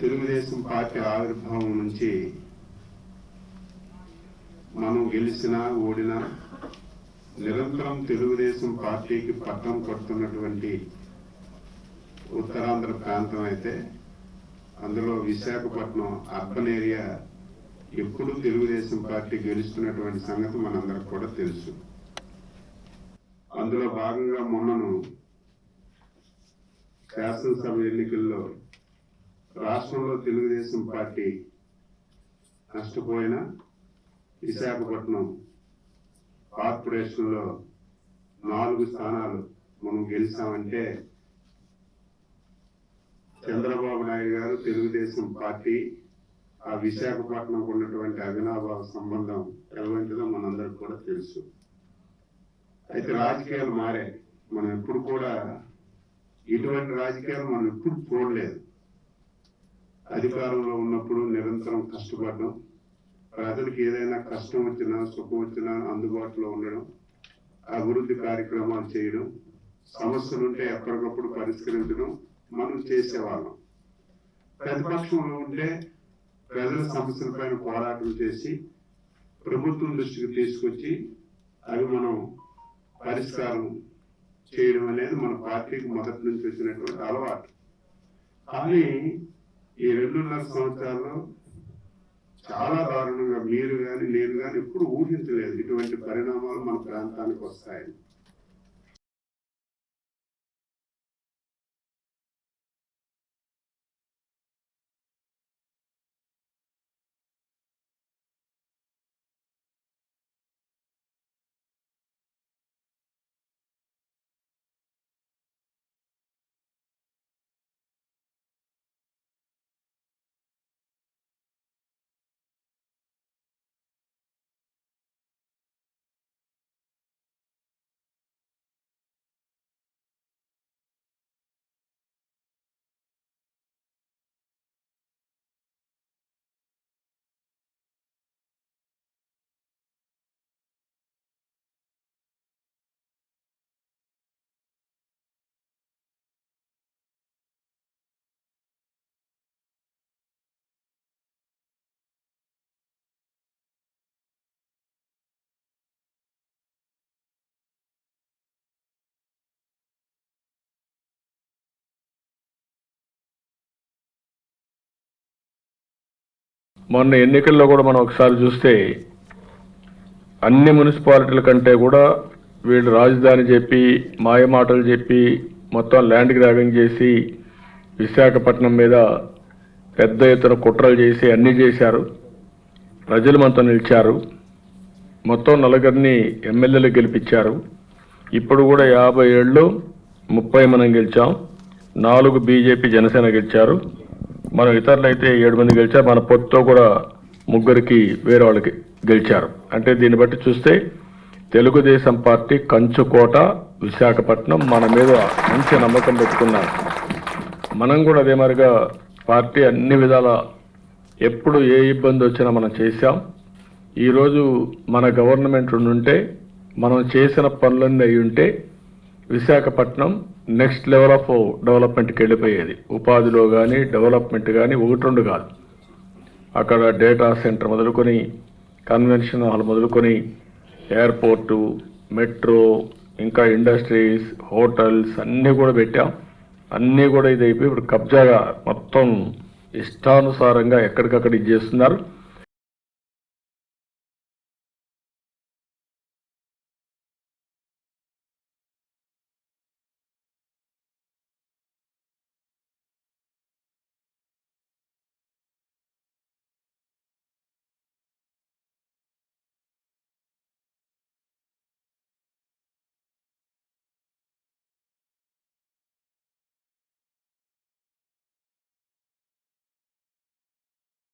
Telugu Desam party ఆవిర్భావం నుంచి మనం గెలిచినా ఓడినా నిరంతరం తెలుగుదేశం పార్టీకి పట్టం కొడుతున్నటువంటి ఉత్తరాంధ్ర ప్రాంతం అయితే అందులో విశాఖపట్నం అర్బన్ ఏరియా ఎప్పుడు తెలుగుదేశం పార్టీ గెలుస్తున్నటువంటి సంగతి మనందరికి కూడా తెలుసు. అందులో భాగంగా మొన్నను శాసనసభ ఎన్నికల్లో రాష్ట్రంలో తెలుగుదేశం పార్టీ నష్టపోయిన విశాఖపట్నం కార్పొరేషన్లో నాలుగు స్థానాలు మనం గెలిచామంటే చంద్రబాబు నాయుడు గారు తెలుగుదేశం పార్టీ ఆ విశాఖపట్నం ఉన్నటువంటి అవినాభావ సంబంధం ఎలాంటిదో మనందరికి కూడా తెలుసు. అయితే రాజకీయాలు మారాయి. మనం ఎప్పుడు కూడా ఇటువంటి రాజకీయాలు మనం ఎప్పుడు చూడలేదు. అధికారంలో ఉన్నప్పుడు నిరంతరం కష్టపడడం ప్రజలకు ఏదైనా కష్టం వచ్చినా సుఖం వచ్చినా అందుబాటులో ఉండడం అభివృద్ధి కార్యక్రమాలు చేయడం సమస్యలు ఉంటే ఎప్పటికప్పుడు పరిష్కరించడం మనం చేసేవాళ్ళం. ప్రతిపక్షంలో ఉంటే ప్రజల సమస్యలపైన పోరాటం చేసి ప్రభుత్వం దృష్టికి తీసుకొచ్చి అవి మనం పరిష్కారం చేయడం అనేది మన పార్టీకి మొదటి నుంచి వచ్చినటువంటి అలవాటు. కానీ ఈ రెండున్నర సంవత్సరాల్లో చాలా దారుణంగా మీరు కానీ నేను కానీ ఎప్పుడు ఊహించలేదు ఇటువంటి పరిణామాలు మన ప్రాంతానికి వస్తాయని. మొన్న ఎన్నికల్లో కూడా మనం ఒకసారి చూస్తే అన్ని మున్సిపాలిటీల కంటే కూడా వీళ్ళు రాజధాని చెప్పి మాయమాటలు చెప్పి మొత్తం ల్యాండ్ గ్రాబింగ్ చేసి విశాఖపట్నం మీద పెద్ద ఎత్తున కుట్రలు చేసి అన్ని చేశారు. ప్రజలు మనతో నిలిచారు. మొత్తం నలుగురిని ఎమ్మెల్యేలు గెలిపించారు. ఇప్పుడు కూడా యాభై ఏళ్ళు ముప్పై మనం గెలిచాం. నాలుగు బీజేపీ జనసేన గెలిచారు. మనం ఇతరులు అయితే ఏడు మంది గెలిచారు మన పొత్తుతో కూడా ముగ్గురికి వేరే వాళ్ళకి గెలిచారు. అంటే దీన్ని బట్టి చూస్తే తెలుగుదేశం పార్టీ కంచుకోట విశాఖపట్నం మన మీద మంచి నమ్మకం పెట్టుకున్నారు. మనం కూడా అదే మరిగా పార్టీ అన్ని విధాల ఎప్పుడు ఏ ఇబ్బంది వచ్చినా మనం చేశాం. ఈరోజు మన గవర్నమెంట్ ఉండుంటే మనం చేసిన పనులన్నీ అయి ఉంటే విశాఖపట్నం నెక్స్ట్ లెవెల్ ఆఫ్ డెవలప్మెంట్కి వెళ్ళిపోయేది. ఉపాధిలో కానీ డెవలప్మెంట్ కానీ ఒకటి రెండు కాదు. అక్కడ డేటా సెంటర్ మొదలుకొని కన్వెన్షన్ హాల్ మొదలుకొని ఎయిర్పోర్టు మెట్రో ఇంకా ఇండస్ట్రీస్ హోటల్స్ అన్నీ కూడా పెట్టాం. అన్నీ కూడా ఇది అయిపోయి ఇప్పుడు కబ్జాగా మొత్తం ఇష్టానుసారంగా ఎక్కడికక్కడ ఇది చేస్తున్నారు.